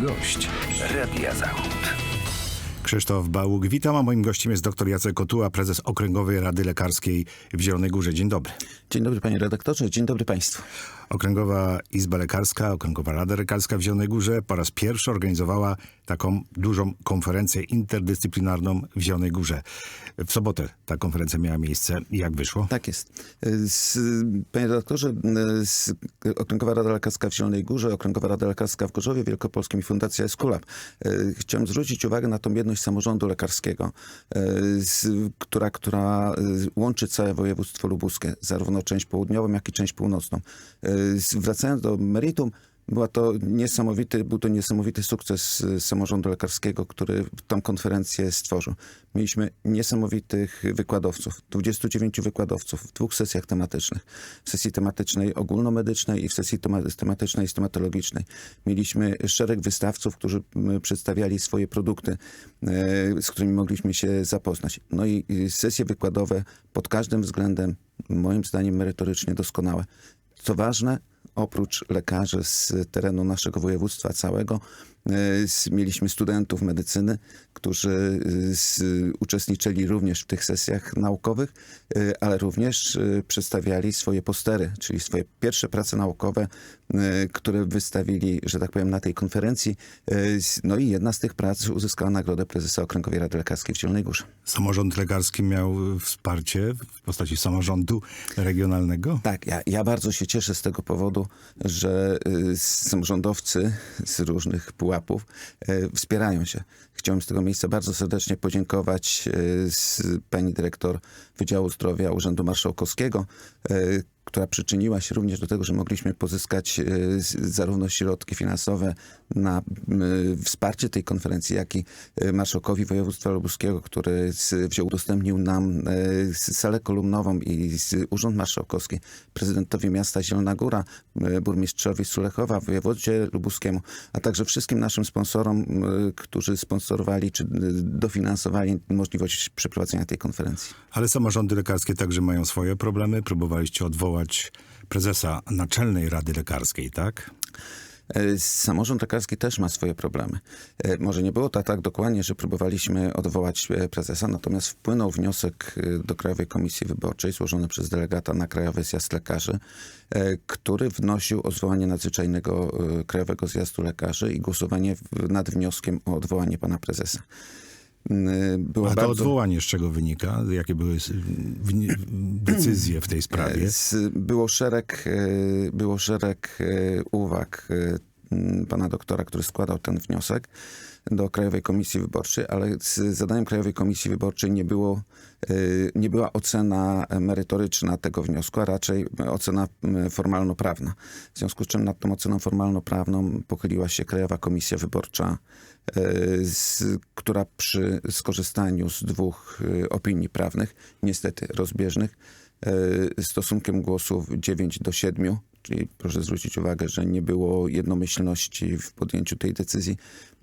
gość Radia Zachód. Krzysztof Bałuk, witam, a moim gościem jest dr Jacek Kotuła, prezes Okręgowej Rady Lekarskiej w Zielonej Górze. Dzień dobry. Dzień dobry panie redaktorze, dzień dobry państwu. Okręgowa Izba Lekarska, Okręgowa Rada Lekarska w Zielonej Górze po raz pierwszy organizowała taką dużą konferencję interdyscyplinarną w Zielonej Górze. W sobotę ta konferencja miała miejsce. Jak wyszło? Tak jest. Panie redaktorze, Okręgowa Rada Lekarska w Zielonej Górze, Okręgowa Rada Lekarska w Gorzowie Wielkopolskim i Fundacja Eskulap. Chciałem zwrócić uwagę na tą jedność samorządu lekarskiego, z, która, która łączy całe województwo lubuskie, zarówno część południową, jak i część północną. Wracając do meritum, była to niesamowity, był to niesamowity sukces y, samorządu lekarskiego, który tą konferencję stworzył. Mieliśmy niesamowitych wykładowców, 29 wykładowców w dwóch sesjach tematycznych. W sesji tematycznej ogólnomedycznej i w sesji tema- tematycznej stomatologicznej. Mieliśmy szereg wystawców, którzy przedstawiali swoje produkty, e, z którymi mogliśmy się zapoznać. No i i sesje wykładowe pod każdym względem, moim zdaniem, merytorycznie doskonałe. Co ważne, oprócz lekarzy z terenu naszego województwa całego, mieliśmy studentów medycyny, którzy s- uczestniczyli również w tych sesjach naukowych, e, ale również e, przedstawiali swoje postery, czyli swoje pierwsze prace naukowe, które wystawili, że tak powiem, na tej konferencji. No i jedna z tych prac uzyskała nagrodę prezesa Okręgowej Rady Lekarskiej w Zielonej Górze. Samorząd lekarski miał wsparcie w postaci samorządu regionalnego? Tak, ja, ja bardzo się cieszę z tego powodu, że y, samorządowcy z różnych pułapów y, wspierają się. Chciałem z tego miejsca bardzo serdecznie podziękować z pani dyrektor Wydziału Zdrowia Urzędu Marszałkowskiego, y, która przyczyniła się również do tego, że mogliśmy pozyskać z- zarówno środki finansowe na wsparcie tej konferencji, jak i y, marszałkowi województwa lubuskiego, który wziął, udostępnił nam s- salę kolumnową i Urząd Marszałkowski, prezydentowi miasta Zielona Góra, burmistrzowi Sulechowa, wojewodzie lubuskiemu, a także wszystkim naszym sponsorom, którzy sponsorowali czy dofinansowali możliwość przeprowadzenia tej konferencji. Ale samorządy lekarskie także mają swoje problemy. Próbowaliście odwołać prezesa Naczelnej Rady Lekarskiej, tak? E, Samorząd lekarski też ma swoje problemy. E, Może nie było to tak dokładnie, że próbowaliśmy odwołać e, prezesa, natomiast wpłynął wniosek do Krajowej Komisji Wyborczej złożony przez delegata na Krajowy Zjazd Lekarzy, który wnosił o zwołanie nadzwyczajnego Krajowego Zjazdu Lekarzy i głosowanie nad wnioskiem o odwołanie pana prezesa. Mm, Było A to bardzo... odwołanie z czego wynika? Jakie były decyzje w tej sprawie? Było szereg, e, było szereg e, uwag e, pana doktora, który składał ten wniosek do Krajowej Komisji Wyborczej, ale zadaniem Krajowej Komisji Wyborczej nie, było, e, nie była ocena merytoryczna tego wniosku, a raczej ocena m, formalno-prawna. W związku z czym nad tą oceną formalno-prawną pochyliła się Krajowa Komisja Wyborcza, e, z, która przy skorzystaniu z dwóch e, opinii prawnych, niestety rozbieżnych, e, stosunkiem głosów 9 do 7, czyli proszę zwrócić uwagę, że nie było jednomyślności w podjęciu tej decyzji,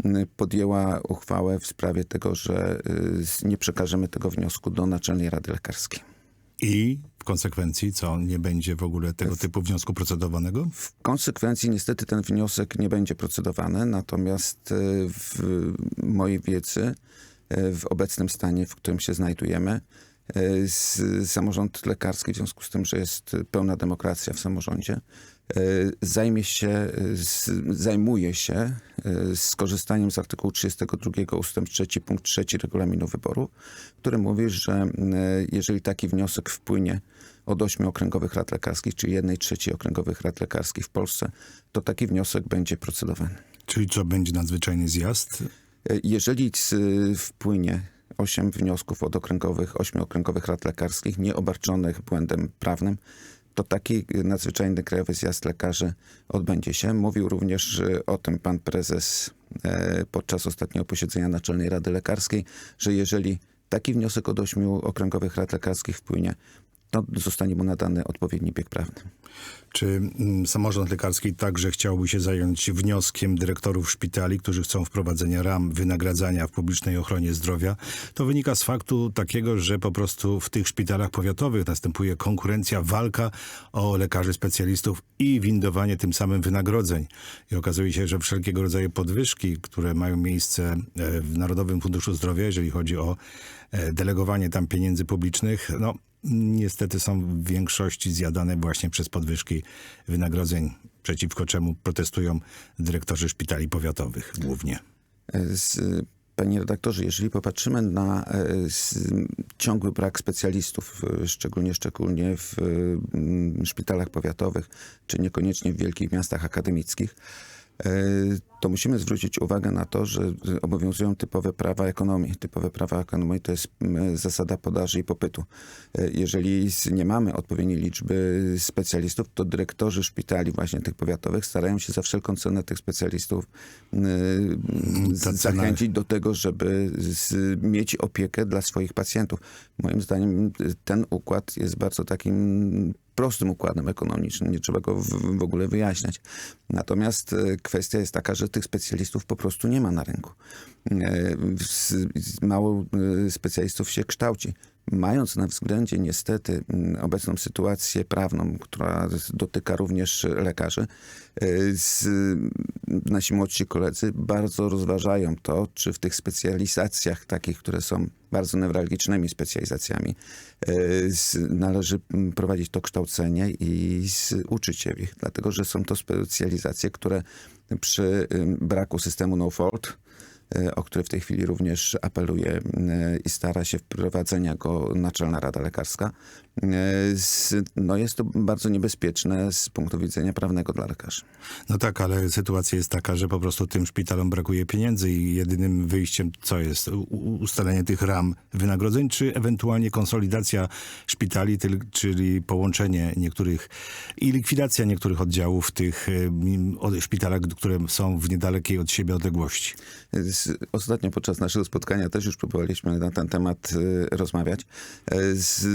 m, podjęła uchwałę w sprawie tego, że e, nie przekażemy tego wniosku do Naczelnej Rady Lekarskiej. I w konsekwencji co? Nie będzie w ogóle tego typu wniosku procedowanego? W konsekwencji niestety ten wniosek nie będzie procedowany, natomiast e, w mojej wiedzy, e, w obecnym stanie, w którym się znajdujemy, samorząd lekarski, w związku z tym, że jest pełna demokracja w samorządzie, e, zajmie się, e, zajmuje się e, skorzystaniem z artykułu 32 ustęp 3 punkt 3 regulaminu wyboru, który mówi, że e, jeżeli taki wniosek wpłynie od ośmiu okręgowych rad lekarskich, czyli jednej trzeciej okręgowych rad lekarskich w Polsce, to taki wniosek będzie procedowany. Czyli co, będzie nadzwyczajny zjazd? E, Jeżeli wpłynie osiem wniosków od okręgowych, ośmiu okręgowych rad lekarskich, nieobarczonych błędem prawnym, to taki nadzwyczajny Krajowy Zjazd Lekarzy odbędzie się. Mówił również o tym pan prezes e, podczas ostatniego posiedzenia Naczelnej Rady Lekarskiej, że jeżeli taki wniosek od ośmiu okręgowych rad lekarskich wpłynie, to zostanie mu nadany odpowiedni bieg prawny. Czy mm, samorząd lekarski także chciałby się zająć wnioskiem dyrektorów szpitali, którzy chcą wprowadzenia ram wynagradzania w publicznej ochronie zdrowia? To wynika z faktu takiego, że po prostu w tych szpitalach powiatowych następuje konkurencja, walka o lekarzy specjalistów i windowanie tym samym wynagrodzeń. I okazuje się, że wszelkiego rodzaju podwyżki, które mają miejsce e, w Narodowym Funduszu Zdrowia, jeżeli chodzi o e, delegowanie tam pieniędzy publicznych, no niestety są w większości zjadane właśnie przez podwyżki wynagrodzeń, przeciwko czemu protestują dyrektorzy szpitali powiatowych głównie. Z, panie redaktorze, jeżeli popatrzymy na e, ciągły brak specjalistów, e, szczególnie szczególnie w szpitalach powiatowych, czy niekoniecznie w wielkich miastach akademickich, to musimy zwrócić uwagę na to, że e, obowiązują typowe prawa ekonomii. Typowe prawa ekonomii to jest mm, zasada podaży i popytu. E, Jeżeli nie mamy odpowiedniej liczby specjalistów, to dyrektorzy szpitali właśnie tych powiatowych starają się za wszelką cenę tych specjalistów e, cena- zachęcić do tego, żeby mieć opiekę dla swoich pacjentów. Moim zdaniem ten układ jest bardzo takim prostym układem ekonomicznym, nie trzeba go w, w ogóle wyjaśniać. Natomiast e, kwestia jest taka, że tych specjalistów po prostu nie ma na rynku. E, Mało e, specjalistów się kształci. Mając na względzie niestety m, obecną sytuację prawną, która dotyka również lekarzy, e, z, nasi młodsi koledzy bardzo rozważają to, czy w tych specjalizacjach takich, które są bardzo newralgicznymi specjalizacjami, e, należy m, prowadzić to kształcenie i uczyć się ich, dlatego że są to specjalizacje, które przy ym, braku systemu no fault e, o który w tej chwili również apeluje e, i stara się wprowadzenia go Naczelna Rada Lekarska. e, No jest to bardzo niebezpieczne z punktu widzenia prawnego dla lekarzy. No tak, ale sytuacja jest taka, że po prostu tym szpitalom brakuje pieniędzy i jedynym wyjściem co jest? Ustalenie tych ram wynagrodzeń, czy ewentualnie konsolidacja szpitali, czyli połączenie niektórych i likwidacja niektórych oddziałów w tych e, szpitalach, które są w niedalekiej od siebie odległości. Ostatnio podczas naszego spotkania też już próbowaliśmy na ten temat e, rozmawiać. E, Z,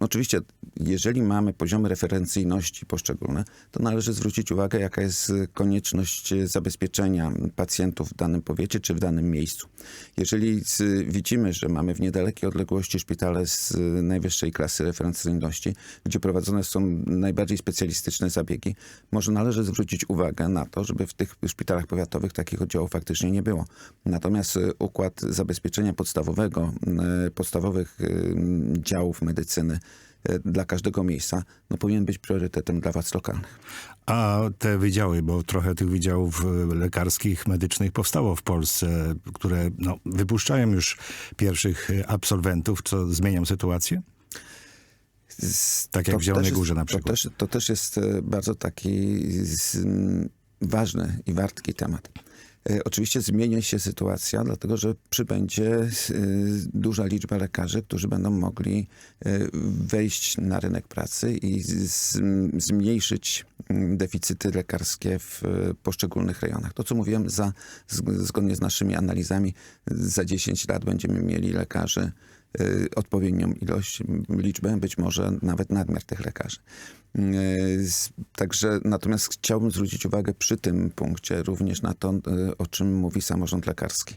oczywiście, jeżeli mamy poziomy referencyjności poszczególne, to należy zwrócić uwagę, jaka jest konieczność zabezpieczenia pacjentów w danym powiecie czy w danym miejscu. Jeżeli widzimy, że mamy w niedalekiej odległości szpitale z e, najwyższej klasy referencyjności, gdzie prowadzone są najbardziej specjalistyczne zabiegi, może należy zwrócić uwagę na to, żeby w tych szpitalach powiatowych takich oddziałów faktycznie nie było. Natomiast e, układ zabezpieczenia podstawowego, e, podstawowych e, działów medycyny dla każdego miejsca no, powinien być priorytetem dla władz lokalnych. A te wydziały, bo trochę tych wydziałów lekarskich, medycznych powstało w Polsce, które no, wypuszczają już pierwszych absolwentów, co zmienią sytuację? Tak jak w Zielonej Górze na To przykład. też, to też jest bardzo taki z, ważny i wartki temat. E, Oczywiście zmieni się sytuacja, dlatego że przybędzie e, duża liczba lekarzy, którzy będą mogli e, wejść na rynek pracy i zmniejszyć m, deficyty lekarskie w poszczególnych rejonach. To, co mówiłem, za, zg- zgodnie z naszymi analizami, za 10 lat będziemy mieli lekarzy odpowiednią ilość, m, liczbę, być może nawet nadmiar tych lekarzy. Y, Także natomiast chciałbym zwrócić uwagę przy tym punkcie również na to, y, o czym mówi samorząd lekarski.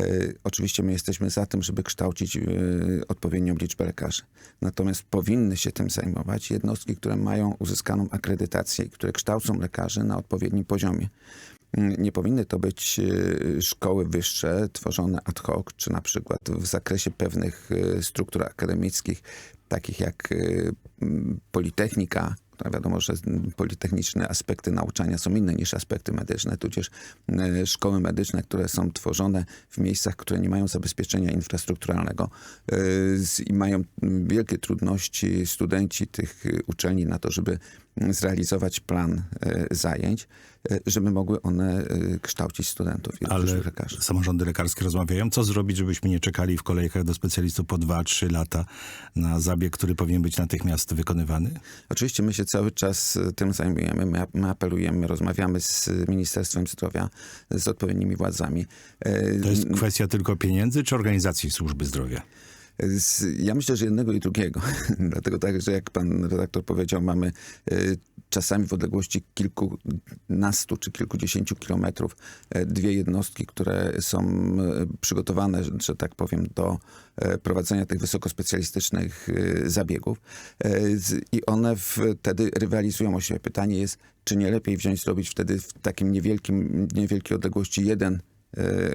Y, Oczywiście my jesteśmy za tym, żeby kształcić y, odpowiednią liczbę lekarzy. Natomiast powinny się tym zajmować jednostki, które mają uzyskaną akredytację i które kształcą lekarzy na odpowiednim poziomie. Nie powinny to być e, szkoły wyższe tworzone ad hoc, czy na przykład w zakresie pewnych e, struktur akademickich, takich jak m, Politechnika, która wiadomo, że politechniczne aspekty nauczania są inne niż aspekty medyczne, tudzież szkoły medyczne, które są tworzone w miejscach, które nie mają zabezpieczenia infrastrukturalnego i mają wielkie trudności studenci tych uczelni na to, żeby zrealizować plan e, zajęć, e, żeby mogły one e, kształcić studentów i Ale lekarzy. samorządy lekarskie rozmawiają, co zrobić, żebyśmy nie czekali w kolejkach do specjalistów po 2-3 lata na zabieg, który powinien być natychmiast wykonywany? Oczywiście my się cały czas tym zajmujemy, my, my apelujemy, rozmawiamy z Ministerstwem Zdrowia, z odpowiednimi władzami. To jest kwestia tylko pieniędzy czy organizacji służby zdrowia? Ja myślę, że jednego i drugiego. Dlatego tak, że jak pan redaktor powiedział, mamy e, czasami w odległości kilkunastu czy kilkudziesięciu kilometrów e, dwie jednostki, które są e, przygotowane, że, tak powiem, do prowadzenia tych wysokospecjalistycznych zabiegów i one wtedy rywalizują o siebie. Pytanie jest, czy nie lepiej wziąć, zrobić wtedy w takim niewielkim, niewielkiej odległości jeden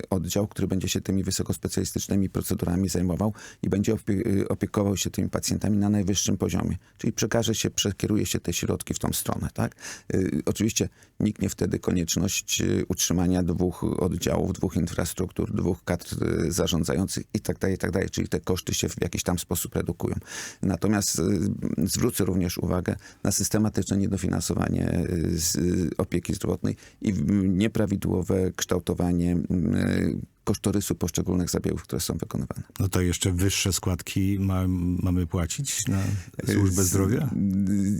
oddział, który będzie się tymi wysokospecjalistycznymi procedurami zajmował i będzie e, opiekował się tymi pacjentami na najwyższym poziomie. Czyli przekaże się, przekieruje się te środki w tą stronę. Tak? E, Oczywiście niknie wtedy konieczność e, utrzymania dwóch oddziałów, dwóch infrastruktur, dwóch kadr e, zarządzających tak dalej, i tak dalej. Czyli te koszty się w jakiś tam sposób redukują. Natomiast e, zwrócę również uwagę na systematyczne niedofinansowanie e, e, opieki zdrowotnej i nieprawidłowe kształtowanie e, kosztorysu poszczególnych zabiegów, które są wykonywane. No to jeszcze wyższe składki ma, mamy płacić na służbę zdrowia?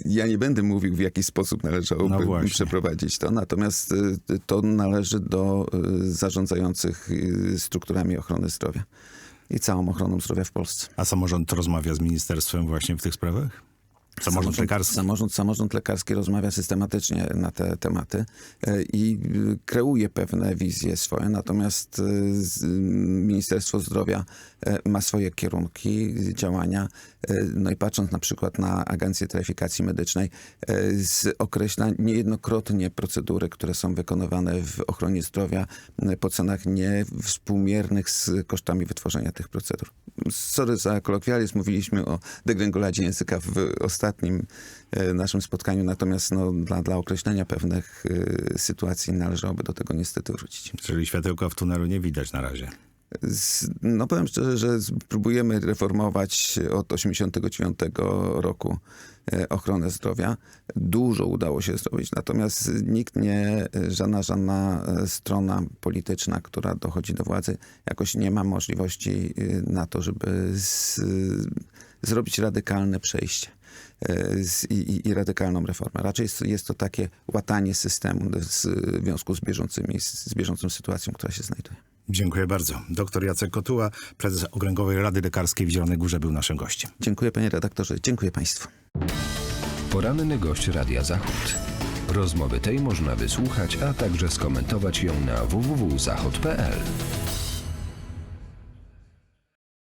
Ja nie będę mówił, w jaki sposób należałoby No przeprowadzić to, natomiast y, to należy do y, zarządzających strukturami ochrony zdrowia i całą ochroną zdrowia w Polsce. A samorząd rozmawia z ministerstwem właśnie w tych sprawach? Samorząd lekarski? Samorząd, samorząd lekarski rozmawia systematycznie na te tematy e, i y, kreuje pewne wizje swoje, natomiast y, Ministerstwo Zdrowia e, ma swoje kierunki działania. e, No i patrząc na przykład na Agencję Taryfikacji Medycznej, określa niejednokrotnie procedury, które są wykonywane w ochronie zdrowia po cenach niewspółmiernych z kosztami wytworzenia tych procedur. Sorry za kolokwializm, mówiliśmy o degrengoladzie języka w ostatnim e, naszym spotkaniu, natomiast no, dla, dla określenia pewnych e, sytuacji należałoby do tego niestety wrócić. Czyli światełka w tunelu nie widać na razie. No powiem szczerze, że próbujemy reformować od 89 roku e, ochronę zdrowia. Dużo udało się zrobić, natomiast nikt nie, żadna, żadna strona polityczna, która dochodzi do władzy, jakoś nie ma możliwości na to, żeby z, zrobić radykalne przejście z, i, i- i radykalną reformę. Raczej jest, jest to takie łatanie systemu z- w związku z, bieżącymi, z bieżącą sytuacją, która się znajduje. Dziękuję bardzo. Doktor Jacek Kotuła, prezes Okręgowej Rady Lekarskiej w Zielonej Górze był naszym gościem. Dziękuję panie redaktorze, dziękuję państwu. Poranny gość Radia Zachód. Rozmowy tej można wysłuchać, a także skomentować ją na www.zachod.pl.